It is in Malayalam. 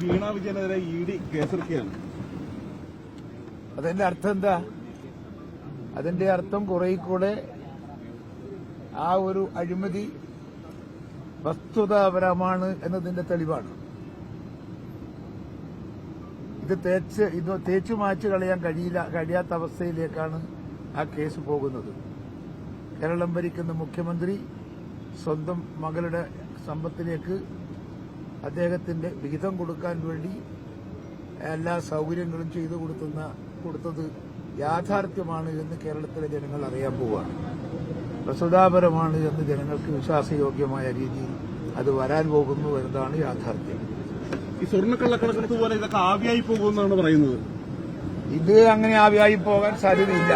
വീണ വിജയനെതിരെ ഇ ഡി കേസെടുക്കുകയാണ്. അതിന്റെ അർത്ഥം എന്താ? അതിന്റെ അർത്ഥം കുറെ കൂടെ ആ ഒരു അഴിമതി വസ്തുതാപരമാണ് എന്നതിന്റെ തെളിവാണ്. ഇത് തേച്ച് ഇത് തേച്ചു മാച്ചു കളയാൻ കഴിയില്ല കഴിയാത്ത അവസ്ഥയിലേക്കാണ് ആ കേസ് പോകുന്നത്. കേരളം ഭരിക്കുന്ന മുഖ്യമന്ത്രി സ്വന്തം മകളുടെ സമ്പത്തിലേക്ക് അദ്ദേഹത്തിന്റെ വിഹിതം കൊടുക്കാൻ വേണ്ടി എല്ലാ സൗകര്യങ്ങളും ചെയ്തു കൊടുത്തുന്ന കൊടുത്തത് യാഥാർത്ഥ്യമാണ് എന്ന് കേരളത്തിലെ ജനങ്ങൾ അറിയാൻ പോവുകയാണ്. വസ്തുതാപരമാണ് എന്ന് ജനങ്ങൾക്ക് വിശ്വാസയോഗ്യമായ രീതിയിൽ അത് വരാൻ പോകുന്നു എന്നതാണ് യാഥാർത്ഥ്യം. ഈ സ്വർണക്കള്ളക്കണക്കെടുത്ത് പോലെ ഇതൊക്കെ ആവിയായി പോകുമെന്നാണ് പറയുന്നത്. ഇത് അങ്ങനെ ആവിയായി പോകാൻ സാധ്യതയില്ല.